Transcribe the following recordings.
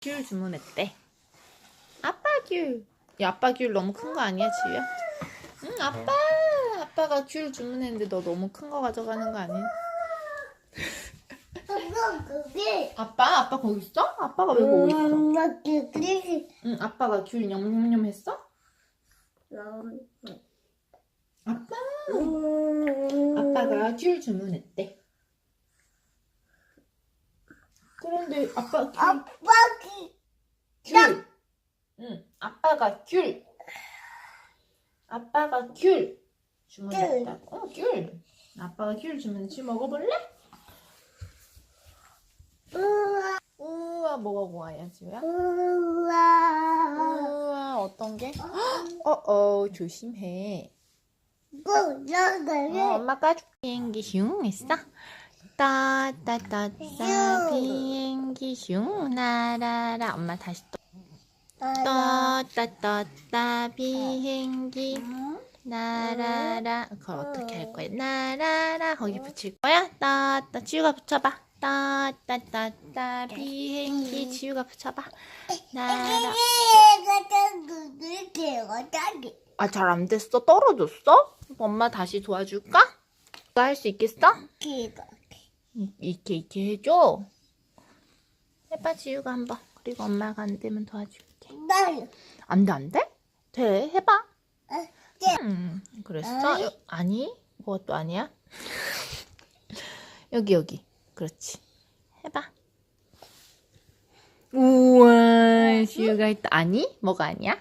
귤 주문했대. 아빠 귤. 야, 아빠 귤 너무 큰 거 아니야, 지우야? 응, 아빠. 아빠가 귤 주문했는데 너 너무 큰 거 가져가는 거 아니야? 그게 아빠, 아빠 거기 있어? 아빠가 왜 거기 있어? 엄마 그게 응, 아빠가 귤 냠냠냠 했어? 아빠. 아빠가 귤 주문했대. 그런데 아빠 귤, 아빠 그 귤. 응, 아빠가 귤. 아빠가 귤 주문했다고. 어, 귤. 아빠가 귤 주문했지. 먹어볼래? 우와 우와, 뭐가 고와야 지우야? 우와 우와, 어떤 게? 어, 어, 조심해. 어, 뭐야가래 엄마 까줄게. 비행기 슝 했어? 따따따따 슝. 비행기 슝 나라라 엄마 다시 또 따따따따 비행기 나라라 그걸 어떻게 할 거야? 나라라 거기 붙일 거야? 따따 지우가 붙여봐 따따따따 비행기 지우가 붙여봐 나라 아 잘 안 됐어? 떨어졌어? 엄마 다시 도와줄까? 할 수 있겠어? 이- 이렇게 이렇게 해줘. 해봐 지우가 한번. 그리고 엄마가 안 되면 도와줄게. 안 돼, 안 돼? 돼, 해봐. 네. 음, 그랬어? 아니. 여- 아니, 그것도 아니야. 여기, 여기. 그렇지. 해봐. 우와, 지우가 했다. 아니? 뭐가 아니야?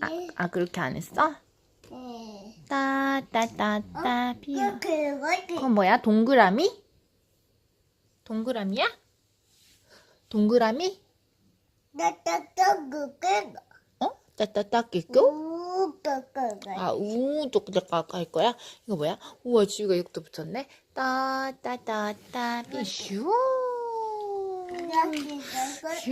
아, 아 그렇게 안 했어? 비야. 그게 어떻게 그건 뭐야? 동그라미? 동그라미야? 동그라미? 나따따 그게 어? 따따따 끼고? 아, 우, 또 아까 할 거야? 이거 뭐야? 우와, 지우가 이것도 붙였네? 따 따 따따 비, 슈. 슈.